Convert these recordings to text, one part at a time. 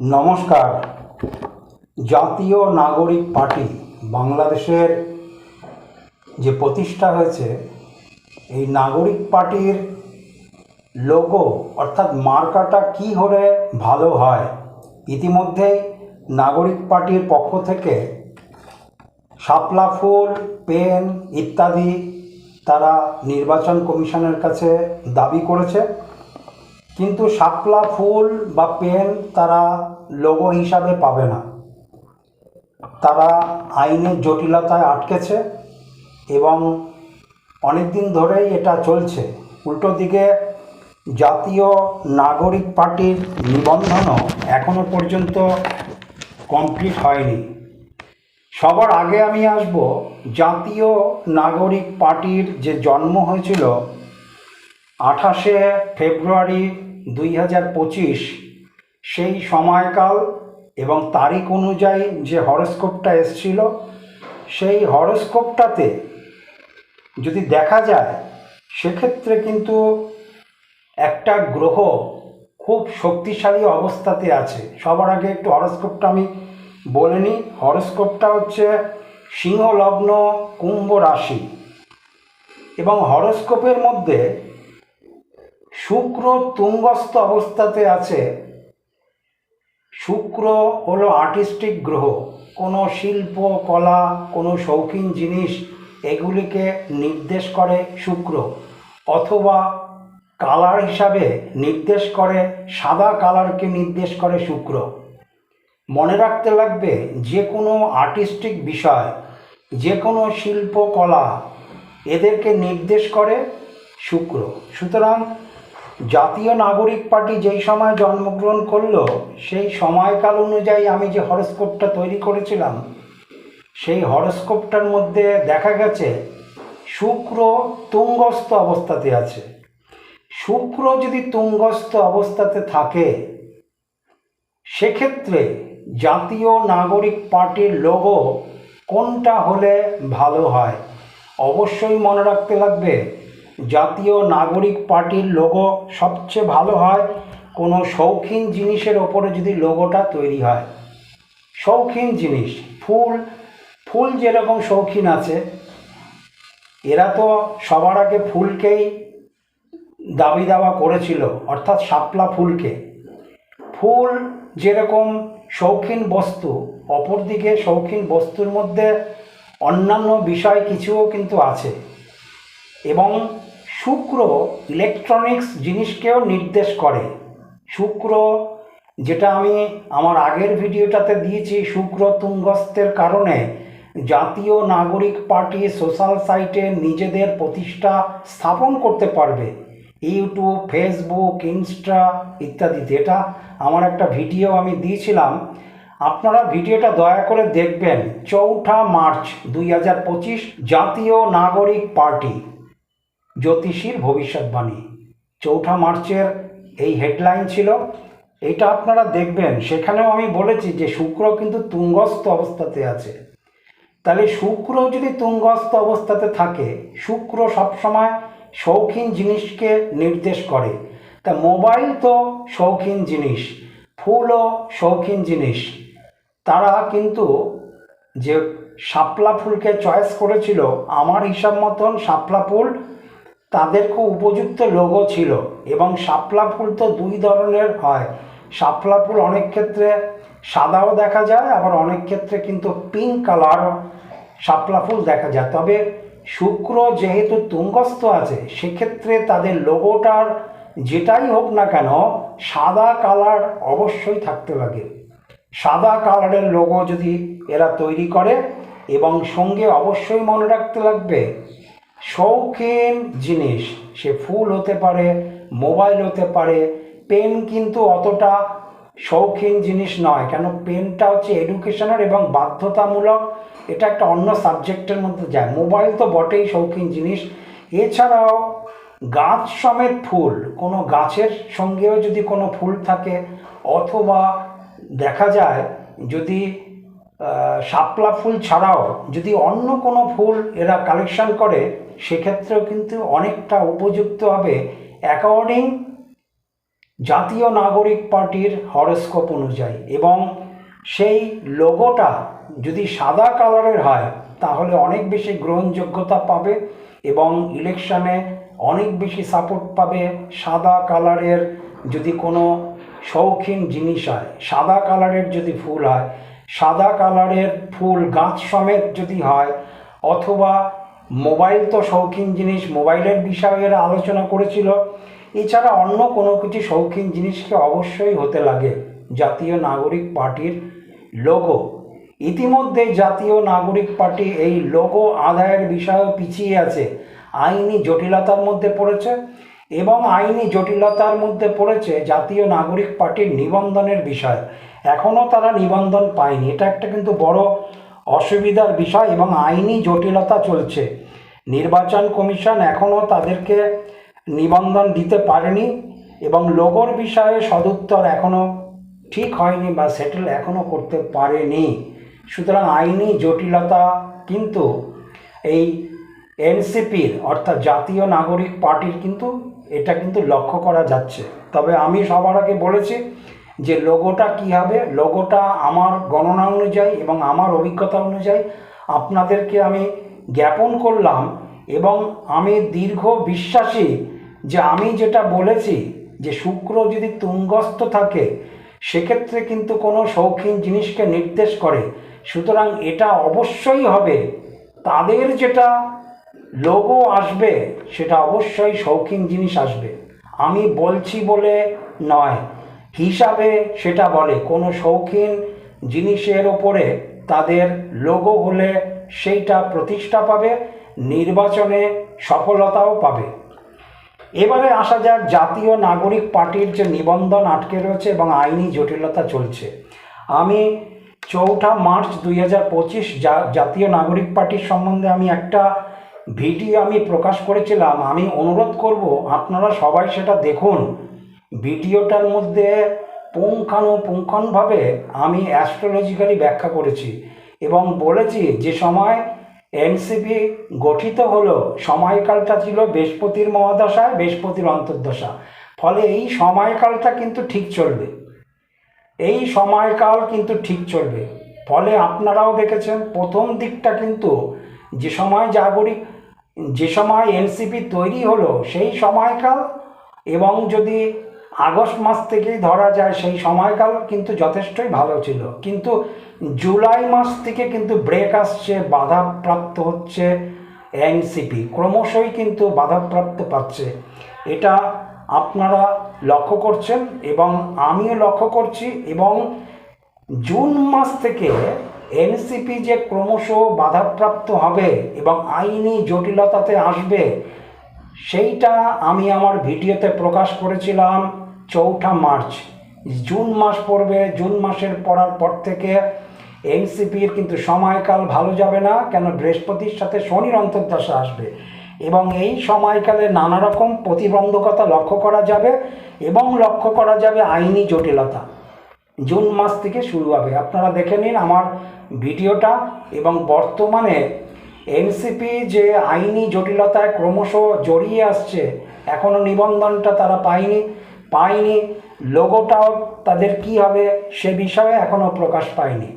নমস্কার। জাতীয় নাগরিক পার্টি বাংলাদেশের যে প্রতিষ্ঠা হয়েছে, এই নাগরিক পার্টির লোগো অর্থাৎ মার্কাটা কী হলে ভালো হয়? ইতিমধ্যেই নাগরিক পার্টির পক্ষ থেকে শাপলা ফুল, পেন ইত্যাদি তারা নির্বাচন কমিশনের কাছে দাবি করেছে। কিন্তু শাপলা ফুল বা পেন তারা লোগো হিসাবে পাবে না। তারা আইনের জটিলতায় আটকেছে এবং অনেক দিন ধরেই এটা চলছে। উল্টো দিকে জাতীয় নাগরিক পার্টির নিবন্ধনও এখনও পর্যন্ত কমপ্লিট হয়নি। সবার আগে আমি আসব জাতীয় নাগরিক পার্টির যে জন্ম হয়েছিল আঠাশে ফেব্রুয়ারি দুই হাজার পঁচিশ, সেই সময়কাল এবং তারিখ অনুযায়ী যে হরস্কোপটা এসছিল, সেই হরস্কোপটাতে যদি দেখা যায়, সেক্ষেত্রে কিন্তু একটা গ্রহ খুব শক্তিশালী অবস্থাতে আছে। সবার আগে একটু হরস্কোপটা আমি বলে নিই। হরস্কোপটা হচ্ছে সিংহ লগ্ন কুম্ভ রাশি এবং হরস্কোপের মধ্যে শুক্র তুঙ্গস্থ অবস্থাতে আছে। শুক্র হলো আর্টিস্টিক গ্রহ। কোনো শিল্প, কলা, কোনো শৌখিন জিনিস এগুলিকে নির্দেশ করে শুক্র। অথবা কালার হিসাবে নির্দেশ করে সাদা কালারকে নির্দেশ করে শুক্র। মনে রাখতে লাগবে যে কোনো আর্টিস্টিক বিষয় যে কোনো শিল্পকলা এদেরকে নির্দেশ করে শুক্র। সুতরাং জাতীয় নাগরিক পার্টি যেই সময় জন্মগ্রহণ করল, সেই সময়কাল অনুযায়ী আমি যে হরস্কোপটা তৈরি করেছিলাম, সেই হরস্কোপটার মধ্যে দেখা গেছে, শুক্র তুঙ্গস্থ অবস্থাতে আছে। শুক্র যদি তুঙ্গস্থ অবস্থাতে থাকে, সেক্ষেত্রে জাতীয় নাগরিক পার্টির লোগো কোনটা হলে ভালো হয়? অবশ্যই মনে রাখতে লাগবে জাতীয় নাগরিক পার্টির লোগো সবচেয়ে ভালো হয়, কোনো শৌখিন জিনিসের ওপরে যদি লোগোটা তৈরি হয়। শৌখিন জিনিস, ফুল ফুল যেরকম শৌখিন আছে, এরা তো সবার আগে ফুলকেই দাবি দাওয়া করেছিল, অর্থাৎ শাপলা ফুলকে। ফুল যেরকম শৌখিন বস্তু, অপরদিকে শৌখিন বস্তুর মধ্যে অন্যান্য বিষয় কিছুও কিন্তু আছে। এবং শুক্র ইলেকট্রনিক্স জিনিসকেও নির্দেশ করে। শুক্র, যেটা আমি আমার আগের ভিডিওটাতে দিয়েছি, শুক্র তুঙ্গস্থের কারণে জাতীয় নাগরিক পার্টি সোশ্যাল সাইটে নিজেদের প্রতিষ্ঠা স্থাপন করতে পারবে। ইউটিউব, ফেসবুক, ইনস্টা ইত্যাদিতে। এটা আমার একটা ভিডিও আমি দিয়েছিলাম। আপনারা ভিডিওটা দয়া করে দেখবেন। চৌঠা মার্চ দুই হাজার পঁচিশ জাতীয় নাগরিক পার্টি। জ্যোতিষীর ভবিষ্যৎবাণী। চৌঠা মার্চের এই হেডলাইন ছিল। এটা আপনারা দেখবেন। সেখানেও আমি বলেছি যে শুক্র কিন্তু তুঙ্গস্থ অবস্থাতে আছে। তাহলে শুক্র যদি তুঙ্গস্থ অবস্থাতে থাকে, শুক্র সবসময় শৌখিন জিনিসকে নির্দেশ করে। তা মোবাইল তো শৌখিন জিনিস, ফুলও শৌখিন জিনিস। তারা কিন্তু যে শাপলা ফুলকে চয়েস করেছিল, আমার হিসাব মতন শাপলা ফুল তাদের খুব উপযুক্ত লোগো ছিল এবং শাপলা ফুল তো দুই ধরনের হয়। শাপলা ফুল অনেক ক্ষেত্রে সাদাও দেখা যায়, আবার অনেক ক্ষেত্রে কিন্তু পিঙ্ক কালার শাপলা ফুল দেখা যায়। তবে শুক্র যেহেতু তুঙ্গস্থ আছে, সেক্ষেত্রে তাদের লোগোটার যেটাই হোক না কেন, সাদা কালার অবশ্যই থাকতে লাগে। সাদা কালারের লোগো যদি এরা তৈরি করে, এবং সঙ্গে অবশ্যই মনে রাখতে লাগবে শৌখিন জিনিস। সে ফুল হতে পারে, মোবাইল হতে পারে, পেন কিন্তু অতটা শৌখিন জিনিস নয়, কেন পেনটা হচ্ছে এডুকেশনের এবং বাধ্যতামূলক, এটা একটা অন্য সাবজেক্টের মধ্যে যায়। মোবাইল তো বটেই শৌখিন জিনিস। এছাড়াও গাছ সমেত ফুল, কোনো গাছের সঙ্গেও যদি কোনো ফুল থাকে, অথবা দেখা যায় যদি শাপলা ফুল ছাড়াও যদি অন্য কোনো ফুল এরা কালেকশন করে সেক্ষেত্রেও কিন্তু অনেকটা উপযুক্ত হবে অ্যাকর্ডিং জাতীয় নাগরিক পার্টির হরস্কোপ অনুযায়ী। এবং সেই লোগোটা যদি সাদা কালারের হয়, তাহলে অনেক বেশি গ্রহণযোগ্যতা পাবে এবং ইলেকশানে অনেক বেশি সাপোর্ট পাবে সাদা কালারের যদি কোনো শৌখিন জিনিস হয়, সাদা কালারের যদি ফুল হয়, সাদা কালারের ফুল গাছ সমেত যদি হয়, অথবা মোবাইল তো শৌখিন জিনিস, মোবাইলের বিষয়ে এরা আলোচনা করেছিল। এছাড়া অন্য কোনো কিছু শৌখিন জিনিসকে অবশ্যই হতে লাগে, জাতীয় নাগরিক পার্টির লোগো ইতিমধ্যে জাতীয় নাগরিক পার্টি এই লোগো আদায়ের বিষয়েও পিছিয়ে আছে। আইনি জটিলতার মধ্যে পড়েছে এবং আইনি জটিলতার মধ্যে পড়েছে জাতীয় নাগরিক পার্টির নিবন্ধনের বিষয়। এখনও তারা নিবন্ধন পায়নি। এটা একটা কিন্তু বড় অসুবিধার বিষয় এবং আইনি জটিলতা চলছে। নির্বাচন কমিশন এখনও তাদেরকে নিবন্ধন দিতে পারেনি এবং লোগোর বিষয়ে সদুত্তর এখনও ঠিক হয়নি বা সেটেল এখনও করতে পারেনি। সুতরাং আইনি জটিলতা কিন্তু এই এনসিপির অর্থাৎ জাতীয় নাগরিক পার্টির কিন্তু এটা কিন্তু লক্ষ্য করা যাচ্ছে। তবে আমি সবার আগে বলেছি যে লোগোটা কী হবে? লোগোটা আমার গণনা অনুযায়ী এবং আমার অভিজ্ঞতা অনুযায়ী আপনাদেরকে আমি জ্ঞাপন করলাম এবং আমি দীর্ঘ বিশ্বাসী যে আমি যেটা বলেছি যে শুক্র যদি তুঙ্গস্থ থাকে, সেক্ষেত্রে কিন্তু কোনো শৌখিন জিনিসকে নির্দেশ করে। সুতরাং এটা অবশ্যই হবে। তাদের যেটা লোগো আসবে, সেটা অবশ্যই শৌখিন জিনিস আসবে। আমি বলছি বলে নয়। হিসাবে সেটা বলে। কোনো শৌখিন জিনিসের ওপরে তাদের লোগো হলে সেইটা প্রতিষ্ঠা পাবে, নির্বাচনে সফলতাও পাবে। এবারে আসা যাক, জাতীয় নাগরিক পার্টির যে নিবন্ধন আটকে রয়েছে এবং আইনি জটিলতা চলছে। আমি চৌঠা মার্চ দুই হাজার পঁচিশ জাতীয় নাগরিক পার্টির সম্বন্ধে আমি একটা ভিডিও আমি প্রকাশ করেছিলাম। আমি অনুরোধ করব, আপনারা সবাই সেটা দেখুন। ভিডিওটার মধ্যে পুঙ্খানুপুঙ্খানুভাবে আমি অ্যাস্ট্রোলজিক্যালি ব্যাখ্যা করেছি এবং বলেছি যে সময় এনসিপি গঠিত হলো, সময়কালটা ছিল বৃহস্পতির মহাদশায় বৃহস্পতির অন্তর্দশা। ফলে এই সময়কালটা কিন্তু ঠিক চলবে। এই সময়কাল কিন্তু ঠিক চলবে। ফলে আপনারাও দেখেছেন, প্রথম দিকটা কিন্তু যে সময় জাগরিক, যে সময় এনসিপি তৈরি হলো, সেই সময়কাল এবং যদি আগস্ট মাস থেকেই ধরা যায় সেই সময়কাল কিন্তু যথেষ্টই ভালো ছিল। কিন্তু জুলাই মাস থেকে কিন্তু ব্রেক আসছে, বাধাপ্রাপ্ত হচ্ছে এনসিপি ক্রমশই কিন্তু বাধাপ্রাপ্ত পাচ্ছে। এটা আপনারা লক্ষ্য করছেন এবং আমিও লক্ষ্য করছি এবং জুন মাস থেকে এনসিপি যে ক্রমশ বাধাপ্রাপ্ত হবে এবং আইনি জটিলতাতে আসবে সেইটা আমি আমার ভিডিওতে প্রকাশ করেছিলাম চৌঠা মার্চ। জুন মাস পড়বে, জুন মাসের পড়ার পর থেকে এনসিপির কিন্তু সময়কাল ভালো যাবে না, কেন বৃহস্পতির সাথে শনির অন্তর্দশা আসবে। এবং এই সময়কালে নানা রকম প্রতিবন্ধকতা লক্ষ্য করা যাবে এবং লক্ষ্য করা যাবে আইনি জটিলতা। জুন মাস থেকে শুরু হবে। আপনারা দেখে নিন আমার ভিডিওটা এবং বর্তমানে এনসিপি যে আইনি জটিলতায় ক্রমশ জড়িয়ে আসছে এখনও নিবন্ধনটা তারা পায়নি পায়নি। লোগোটাও তাদের কি হবে সে বিষয়ে এখনও প্রকাশ পায়নি।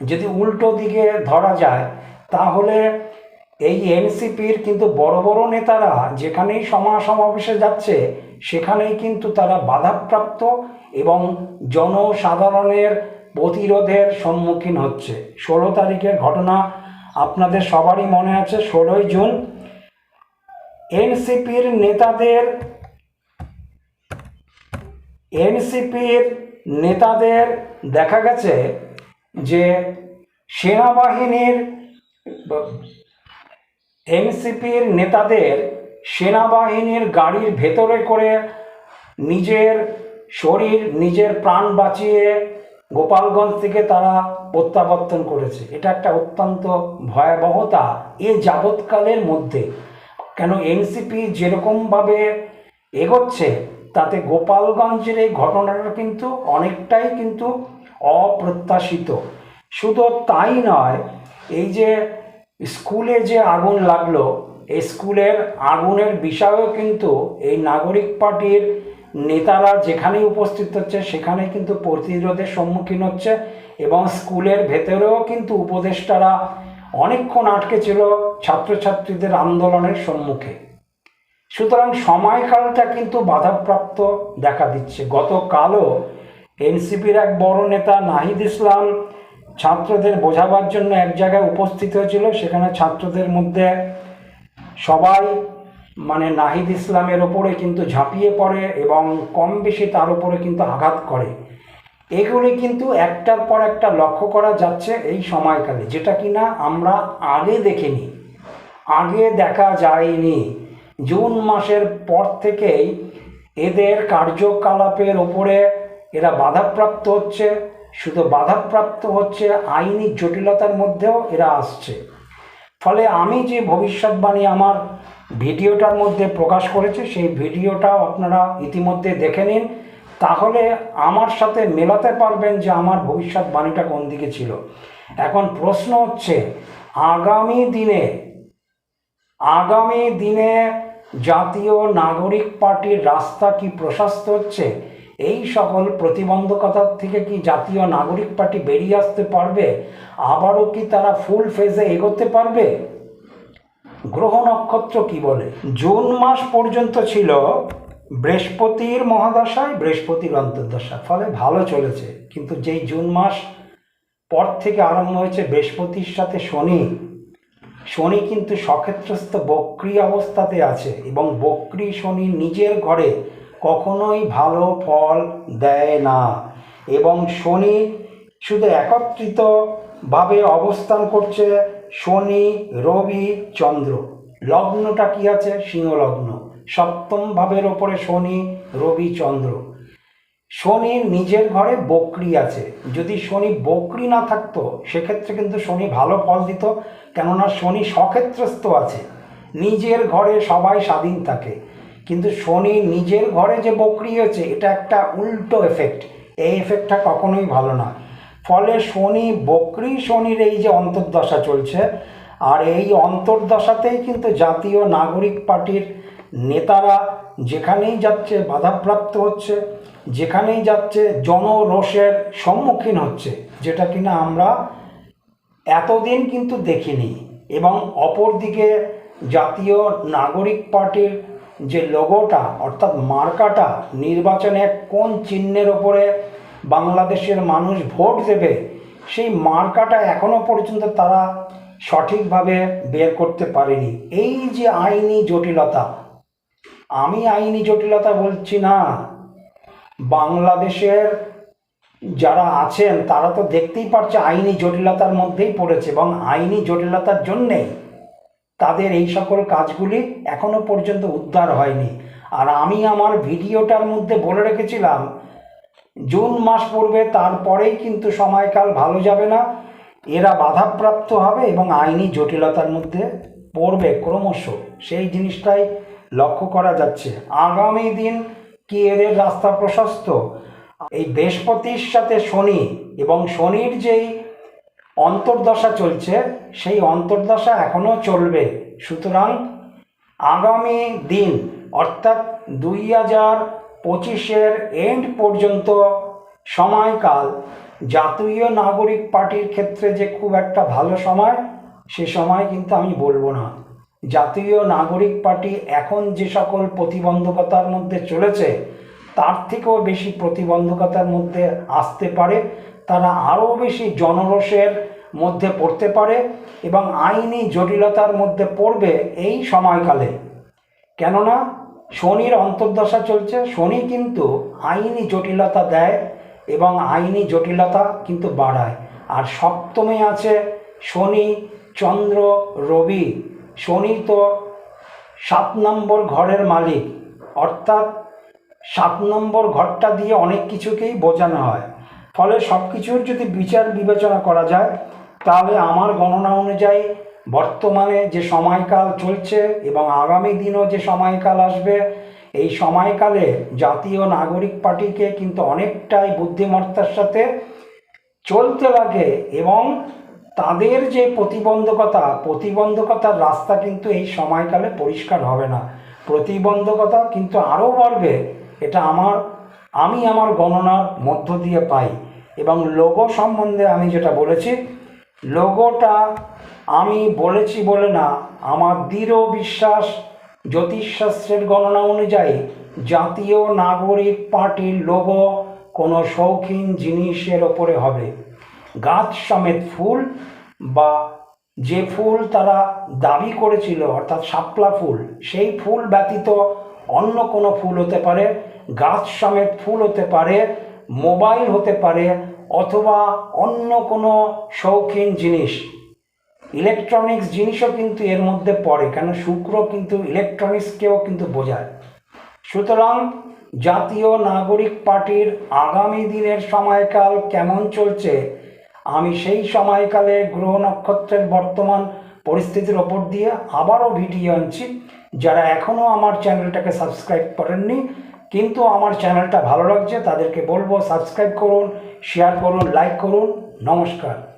যদি উল্টো দিকে ধরা যায়, তাহলে এই এনসিপির কিন্তু বড় বড় নেতারা যেখানেই সমা সমাবেশে যাচ্ছে, সেখানেই কিন্তু তারা বাধাপ্রাপ্ত এবং জনসাধারণের প্রতিরোধের সম্মুখীন হচ্ছে। ষোলো তারিখের ঘটনা আপনাদের সবারই মনে আছে ষোলোই জুন। এনসিপির নেতাদের এনসিপির নেতাদের দেখা গেছে যে সেনাবাহিনীর এনসিপির নেতাদের সেনাবাহিনীর গাড়ির ভেতরে করে নিজের শরীর, নিজের প্রাণ বাঁচিয়ে গোপালগঞ্জ থেকে তারা প্রত্যাবর্তন করেছে। এটা একটা অত্যন্ত ভয়াবহতা এ যাবৎকালের মধ্যে। কেন এনসিপি যেরকমভাবে এগোচ্ছে, তাতে গোপালগঞ্জের এই ঘটনাটা কিন্তু অনেকটাই কিন্তু অপ্রত্যাশিত। শুধু তাই নয়, এই যে স্কুলে যে আগুন লাগল, এই স্কুলের আগুনের বিষয়েও কিন্তু এই নাগরিক পার্টির নেতারা যেখানেই উপস্থিত হচ্ছে সেখানে কিন্তু প্রতিরোধের সম্মুখীন হচ্ছে এবং স্কুলের ভেতরেও কিন্তু উপদেষ্টারা অনেকক্ষণ আটকে ছিল ছাত্রছাত্রীদের আন্দোলনের সম্মুখে। সুতরাং সময়কালটা কিন্তু বাধাপ্রাপ্ত দেখা দিচ্ছে। গতকালও এনসিপির এক বড় নেতা নাহিদ ইসলাম ছাত্রদের বোঝাবার জন্য এক জায়গায় উপস্থিত হয়েছিল। সেখানে ছাত্রদের মধ্যে সবাই মানে নাহিদ ইসলামের ওপরে কিন্তু ঝাঁপিয়ে পড়ে এবং কম বেশি তার উপরে কিন্তু আঘাত করে। এগুলি কিন্তু একটার পর একটা লক্ষ্য করা যাচ্ছে এই সময়কালে, যেটা কিনা আমরা আগে দেখিনি, আগে দেখা যায়নি। জুন মাসের পর থেকেই এদের কার্যকলাপের ওপরে এরা বাধাপ্রাপ্ত হচ্ছে, শুধু বাধাপ্রাপ্ত হচ্ছে, আইনি জটিলতার মধ্যেও এরা আসছে। ফলে আমি যে ভবিষ্যৎবাণী আমার ভিডিওটার মধ্যে প্রকাশ করেছে, সেই ভিডিওটাও আপনারা ইতিমধ্যে দেখে নিন। তাহলে আমার সাথে মেলাতে পারবেন যে আমার ভবিষ্যৎবাণীটা কোন দিকে ছিল। এখন প্রশ্ন হচ্ছে, আগামী দিনে আগামী দিনে জাতীয় নাগরিক পার্টির রাস্তা কি প্রশস্ত হচ্ছে? এই সকল প্রতিবন্ধকতার থেকে কি জাতীয় নাগরিক পার্টি বেরিয়ে আসতে পারবে? আবারও কি তারা ফুল ফেজে এগোতে পারবে? গ্রহ নক্ষত্র কি বলে? জুন মাস পর্যন্ত ছিল, বৃহস্পতির মহাদশায় বৃহস্পতির অন্তর্দশা, ফলে ভালো চলেছে। কিন্তু যেই জুন মাস পর থেকে আরম্ভ হয়েছে, বৃহস্পতির সাথে শনি শনি কিন্তু সক্ষেত্রস্থ বক্রি অবস্থাতে আছে এবং বক্রি শনি নিজের ঘরে কখনোই ভালো ফল দেয় না এবং শনি শুধু একত্রিতভাবে অবস্থান করছে শনি, রবি, চন্দ্র। লগ্নটা কি আছে? সিংহ লগ্ন সপ্তম ভাবের ওপরে শনি, রবি, চন্দ্র। শনি নিজের ঘরে বকরি আছে। যদি শনি বকরি না থাকতো, সেক্ষেত্রে কিন্তু শনি ভালো ফল দিত। কেননা শনি সক্ষেত্রস্থ আছে। নিজের ঘরে সবাই স্বাধীন থাকে। কিন্তু শনি নিজের ঘরে যে বকরি হয়েছে, এটা একটা উল্টো এফেক্ট এই এফেক্টটা কখনোই ভালো না। ফলে শনি, বকরি শনির এই যে অন্তর্দশা চলছে, আর এই অন্তর্দশাতেই কিন্তু জাতীয় নাগরিক পার্টির নেতারা যেখানেই যাচ্ছে বাধাপ্রাপ্ত হচ্ছে, যেখানেই যাচ্ছে জনরোষের সম্মুখীন হচ্ছে, যেটা কিনা আমরা এতদিন কিন্তু দেখিনি। এবং অপরদিকে জাতীয় নাগরিক পার্টির যে লোগোটা অর্থাৎ মার্কাটা নির্বাচনে কোন চিহ্নের ওপরে বাংলাদেশের মানুষ ভোট দেবে, সেই মার্কাটা এখনও পর্যন্ত তারা সঠিকভাবে বের করতে পারেনি। এই যে আইনি জটিলতা, আমি আইনি জটিলতা বলছি না। বাংলাদেশের যারা আছেন, তারা তো দেখতেই পারছে আইনি জটিলতার মধ্যেই পড়েছে এবং আইনি জটিলতার জন্যেই তাদের এই সকল কাজগুলি এখনও পর্যন্ত উদ্ধার হয়নি। আর আমি আমার ভিডিওটার মধ্যে বলে রেখেছিলাম জুন মাস পড়বে, তারপরেই কিন্তু সময়কাল ভালো যাবে না। এরা বাধাপ্রাপ্ত হবে এবং আইনি জটিলতার মধ্যে পড়বে ক্রমশ। সেই জিনিসটাই লক্ষ্য করা যাচ্ছে। আগামী দিন কি এদের রাস্তা প্রশস্ত? এই বৃহস্পতির সাথে শনি এবং শনির যেই অন্তর্দশা চলছে, সেই অন্তর্দশা এখনও চলবে। সুতরাং আগামী দিন, অর্থাৎ দুই হাজার পঁচিশের এন্ড পর্যন্ত সময়কাল জাতীয় নাগরিক পার্টির ক্ষেত্রে যে খুব একটা ভালো সময়, সে সময় কিন্তু আমি বলব না। জাতীয় নাগরিক পার্টি এখন যে সকল প্রতিবন্ধকতার মধ্যে চলেছে, তার থেকেও বেশি প্রতিবন্ধকতার মধ্যে আসতে পারে, তারা আরও বেশি জনরোষের মধ্যে পড়তে পারে এবং আইনি জটিলতার মধ্যে পড়বে এই সময়কালে। কেননা শনির অন্তর্দশা চলছে। শনি কিন্তু আইনি জটিলতা দেয় এবং আইনি জটিলতা কিন্তু বাড়ায়। আর সপ্তমে আছে শনি, চন্দ্র, রবি। শনি তো সাত নম্বর ঘরের মালিক। অর্থাৎ সাত নম্বর ঘরটা দিয়ে অনেক কিছুকেই বোঝানো হয়। ফলে সব কিছুর যদি বিচার বিবেচনা করা যায়, তাহলে আমার গণনা অনুযায়ী বর্তমানে যে সময়কাল চলছে এবং আগামী দিনও যে সময়কাল আসবে, এই সময়কালে জাতীয় নাগরিক পার্টিকে কিন্তু অনেকটাই বুদ্ধিমত্তার সাথে চলতে লাগে এবং তাদের যে প্রতিবন্ধকতা, প্রতিবন্ধকতার রাস্তা কিন্তু এই সময়কালে পরিষ্কার হবে না। প্রতিবন্ধকতা কিন্তু আরও বাড়বে, এটা আমার, আমি আমার গণনার মধ্য দিয়ে পাই। এবং লোগো সম্বন্ধে আমি যেটা বলেছি, লোগোটা আমি বলেছি বলে না, আমার দৃঢ় বিশ্বাস জ্যোতিষশাস্ত্রের গণনা অনুযায়ী জাতীয় নাগরিক পার্টির লোগো কোনো শৌখিন জিনিসের ওপরে হবে। গাছ সমেত ফুল বা যে ফুল তারা দাবি করেছিল, অর্থাৎ শাপলা ফুল, সেই ফুল ব্যতীত অন্য কোনো ফুল হতে পারে, গাছ সমেত ফুল হতে পারে, মোবাইল হতে পারে, অথবা অন্য কোনো শৌখিন জিনিস। ইলেকট্রনিক্স জিনিসও কিন্তু এর মধ্যে পড়ে কেন শুক্র কিন্তু ইলেকট্রনিক্সকেও কিন্তু বোঝায়। সুতরাং জাতীয় নাগরিক পার্টির আগামী দিনের সময়কাল কেমন চলছে, আমি সেই সময়কালে গ্রহ নক্ষত্রের বর্তমান পরিস্থিতির ওপর দিয়ে আবারও ভিডিও আনছি। যারা এখনও আমার চ্যানেলটাকে সাবস্ক্রাইব করেননি, কিন্তু আমার চ্যানেলটা ভালো লাগছে, তাদেরকে বলব সাবস্ক্রাইব করুন, শেয়ার করুন, লাইক করুন, নমস্কার।